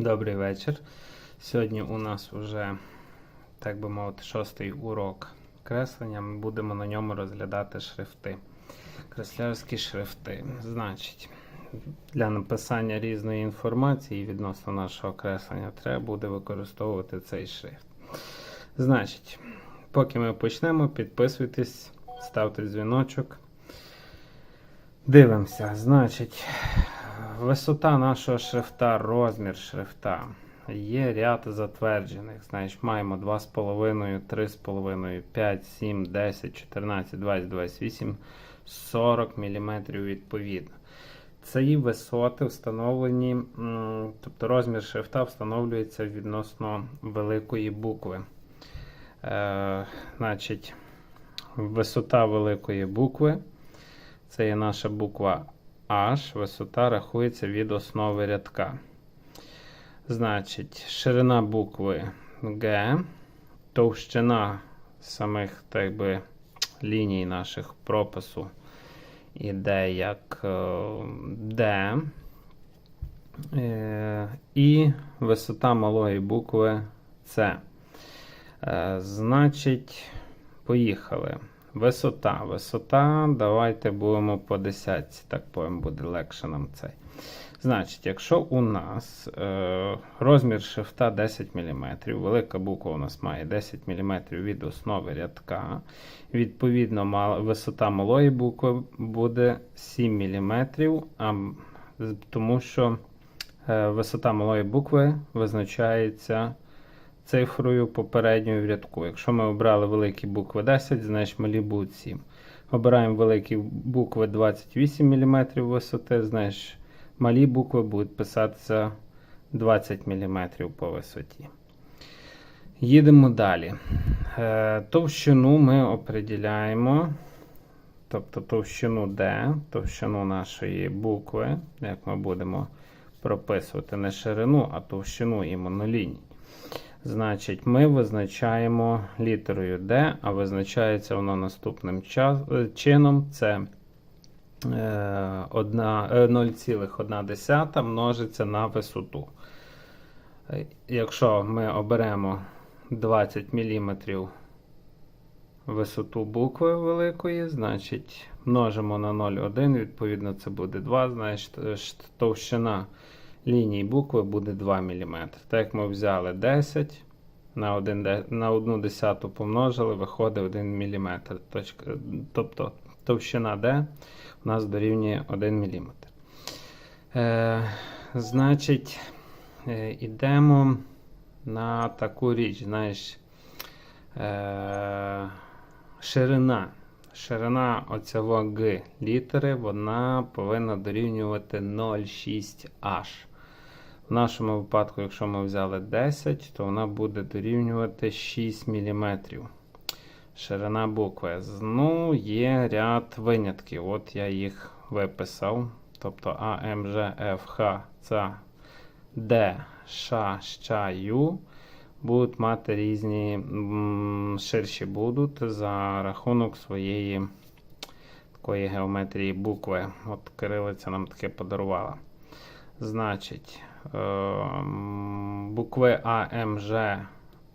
Добрий вечір. Сьогодні у нас вже, так би мовити, шостий урок креслення. Ми будемо на ньому розглядати шрифти. Креслярські шрифти. Значить, для написання різної інформації відносно нашого креслення треба буде використовувати цей шрифт. Значить, поки ми почнемо, підписуйтесь, ставте дзвіночок. Дивимося. Значить, висота нашого шрифта, розмір шрифта. Є ряд затверджених. Значить, маємо 2,5, 3,5, 5, 7, 10, 14, 20, 28, 40 мм відповідно. Ці висоти встановлені, тобто розмір шрифта встановлюється відносно великої букви. Е, значить, висота великої букви. Це є наша буква H, висота рахується від основи рядка. Значить, ширина букви G, товщина самих так би, ліній наших пропису іде як е, D. Е, І висота малої букви С. Е, Значить, поїхали. Висота. Висота. Давайте будемо по десятці, так повім, буде легше нам цей. Значить, якщо у нас е, розмір шрифта 10 мм, велика буква у нас має 10 мм від основи рядка, відповідно, мал, висота малої букви буде 7 мм, а, тому що е, висота малої букви визначається цифрою попередньою в рядку. Якщо ми обрали великі букви 10, значить малі будуть 7. Обираємо великі букви 28 мм висоти, значить малі букви будуть писатися 20 мм по висоті. Їдемо далі. Е, Товщину ми определяємо, тобто товщину D, товщину нашої букви, як ми будемо прописувати не ширину, а товщину іменно ліній. Значить, ми визначаємо літерою D, а визначається воно наступним е, чином. Це е, одна- е, 0,1 множиться на висоту. Е, Якщо ми оберемо 20 мм висоту букви великої, значить множимо на 0,1, відповідно, це буде 2, значить е, товщина лінії букви буде 2 мм. Так як ми взяли 10 на 1, на 1 десяту помножили, виходить 1 мм. Тобто товщина D у нас дорівнює 1 мм. Е, значить, е, ідемо на таку річ, знаєш, е, ширина. Ширина оцього Г літери вона повинна дорівнювати 0,6H. В нашому випадку, якщо ми взяли 10, то вона буде дорівнювати 6 мм. Ширина букви. Ну, є ряд винятків. От я їх виписав. Тобто А, М, Ж, Ф, Х, Ц, Д, Ш, Щ, Ю будуть мати різні ширші будуть за рахунок своєї такої геометрії букви. От кирилиця нам таке подарувала. Значить, букви А, М, Ж,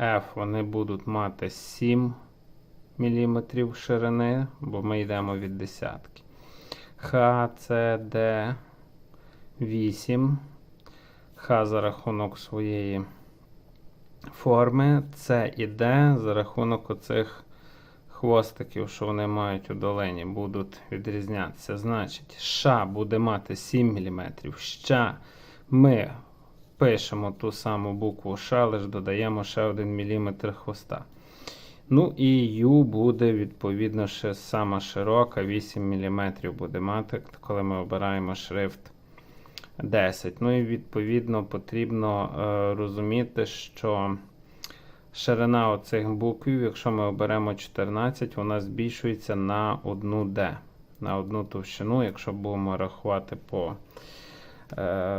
Ф вони будуть мати 7 мм ширини, бо ми йдемо від десятки. Х, С, Д 8. Х за рахунок своєї форми. С і Д за рахунок оцих хвостиків, що вони мають у долині, будуть відрізнятися. Значить, Ш буде мати 7 мм. Ща ми пишемо ту саму букву Ш, лише додаємо ще 1 мм хвоста. Ну і Ю буде відповідно ще сама широка, 8 мм буде мати, коли ми обираємо шрифт 10. Ну і відповідно потрібно е, розуміти, що ширина оцих буквів, якщо ми оберемо 14, вона збільшується на одну D, на одну товщину, якщо будемо рахувати по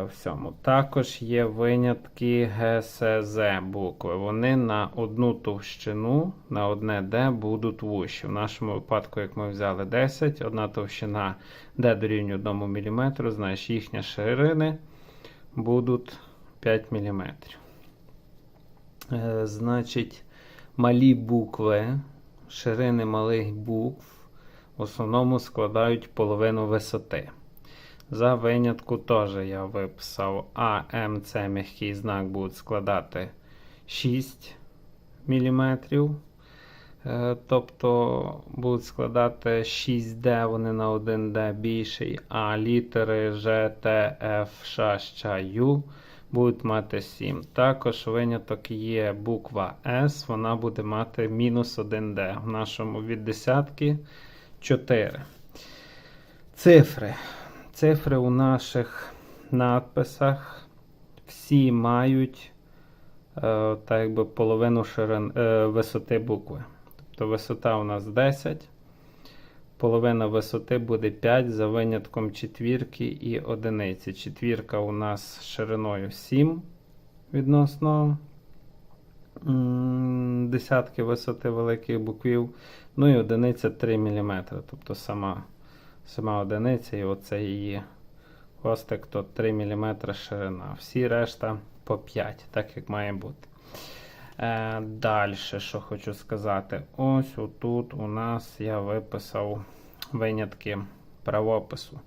всьому. Також є винятки ГСЗ букви. Вони на одну товщину, на одне D будуть вущі. В нашому випадку, як ми взяли 10, одна товщина D дорівнює 1 мм, значить їхні ширини будуть 5 мм. Е, значить, малі букви, ширини малих букв в основному складають половину висоти. За винятку теж я виписав А, М, С м'який знак будуть складати 6 мм. Е, Тобто будуть складати 6D, вони на 1D більший, а літери Ж, Ю будуть мати 7. Також виняток є буква С, вона буде мати мінус 1D. В нашому від десятки 4. Цифри. Цифри у наших надписах всі мають е, так якби половину ширин, е, висоти букви. Тобто висота у нас 10. Половина висоти буде 5 за винятком четвірки і одиниці. Четвірка у нас шириною 7 відносно десятки висоти великих буквів. Ну і одиниця 3 мм. Тобто сама, сама одиниця і оце її хвостик, то 3 мм ширина. Всі решта по 5, так як має бути. Е, Далі, що хочу сказати, ось отут у нас я виписав винятки правопису.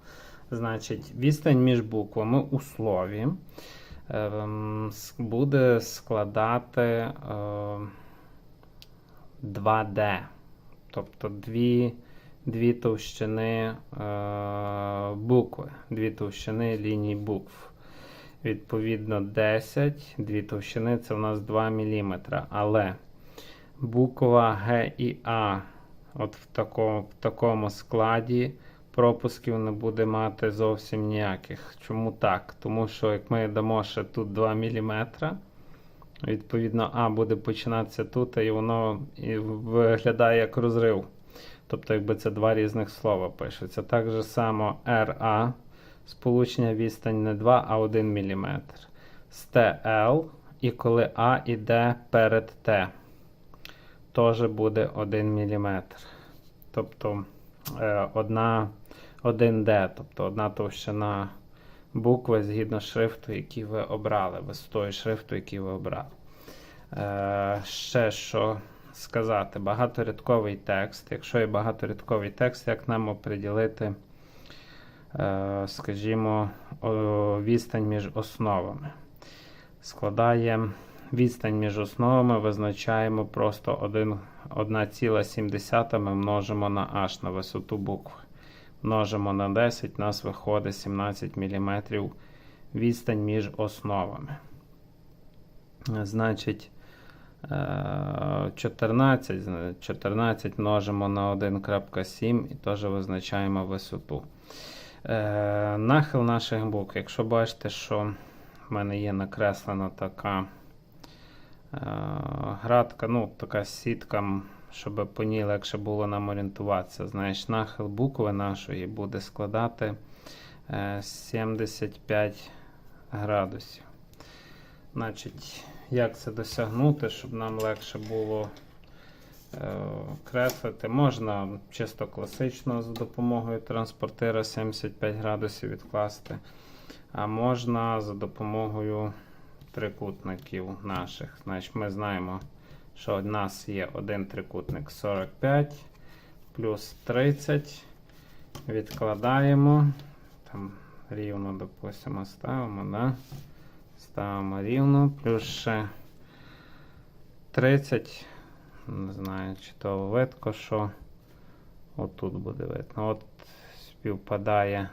Значить, відстань між буквами у слові с- буде складати е, 2D. Тобто дві, дві товщини е, букви, дві товщини ліній букв. Відповідно, 10, дві товщини це у нас 2 мм. Але буква Г і А от в такому, в такому складі пропусків не буде мати зовсім ніяких. Чому так? Тому що як ми дамо ще тут 2 мм, відповідно, А буде починатися тут, і воно виглядає як розрив. Тобто, якби це два різних слова пишеться. Так же само РА сполучення відстань не 2, а 1 мм. З ТЛ, і коли А іде перед Т, теж буде 1 мм. Тобто е, одна, 1D, тобто одна товщина букви згідно шрифту, який ви обрали, висотою шрифту, який ви обрали. Е, ще що сказати, багаторядковий текст. Якщо є багаторядковий текст, як нам оприділити, е, скажімо, відстань між основами? Складає відстань між основами, визначаємо просто 1,7 ми множимо на h на висоту букви. Множимо на 10, у нас виходить 17 мм відстань між основами. Значить, 14, 14 множимо на 1.7 і теж визначаємо висоту. Е, Нахил наших букв. Якщо бачите, що в мене є накреслена така е, градка, ну, така сітка, щоб по ній легше було нам орієнтуватися. Знаєш, нахил букви нашої буде складати е, 75 градусів. Значить, як це досягнути, щоб нам легше було е, креслити? Можна чисто класично за допомогою транспортира 75 градусів відкласти, а можна за допомогою трикутників наших. Значить, ми знаємо, що у нас є один трикутник 45 плюс 30. Відкладаємо. Там рівно, допустимо, ставимо, да? Ставимо рівно, плюс ще 30. Не знаю, чи то видко, що отут буде видно. От співпадає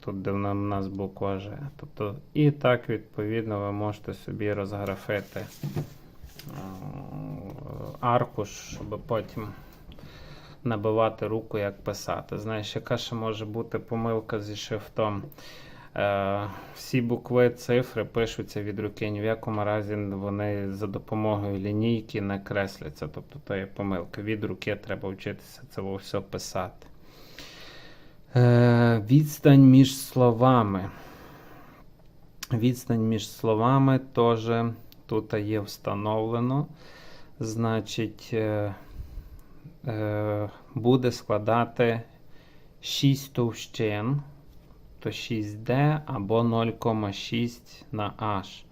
тут, де в нас буква Ж. Тобто, і так, відповідно, ви можете собі розграфити е, аркуш, щоб потім набивати руку, як писати. Знаєш, яка ще може бути помилка зі шрифтом? Е, всі букви, цифри пишуться від руки. Ні в якому разі вони за допомогою лінійки не кресляться. Тобто то є помилка. Від руки треба вчитися це все писати. Е, відстань між словами. Відстань між словами теж тут є встановлено. Значить, е, буде складати 6 товщин. То 6D або 0,6 на H.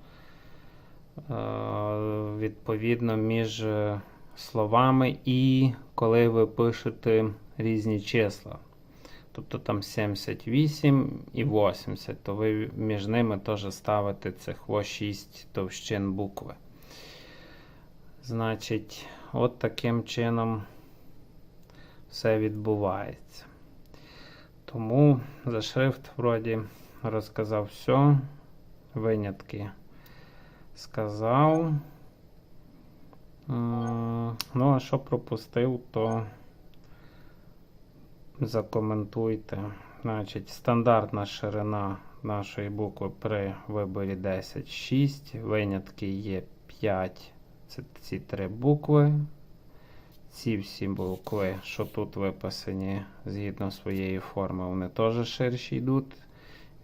Е, Відповідно, між е, словами і коли ви пишете різні числа. Тобто там 78 і 80, то ви між ними теж ставите цих 6 товщин букви. Значить, от таким чином все відбувається. Тому за шрифт вроді розказав все. Винятки сказав. Ну, а що пропустив, то закоментуйте. Значить, стандартна ширина нашої букви при виборі 10 6. Винятки є 5. Це ці три букви. Ці всі букви, що тут виписані згідно своєї форми, вони теж ширші йдуть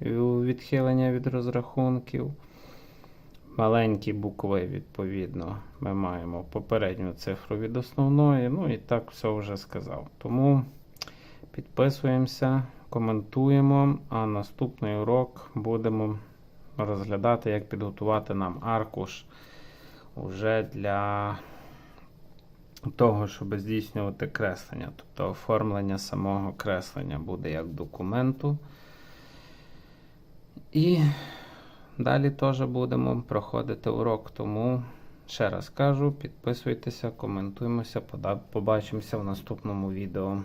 у відхилення від розрахунків. Маленькі букви, відповідно, ми маємо попередню цифру від основної. Ну і так все вже сказав. Тому підписуємося, коментуємо, а наступний урок будемо розглядати, як підготувати нам аркуш уже для того, щоб здійснювати креслення. Тобто оформлення самого креслення буде як документу. І далі теж будемо проходити урок. Тому ще раз кажу, підписуйтеся, коментуємося, побачимося в наступному відео.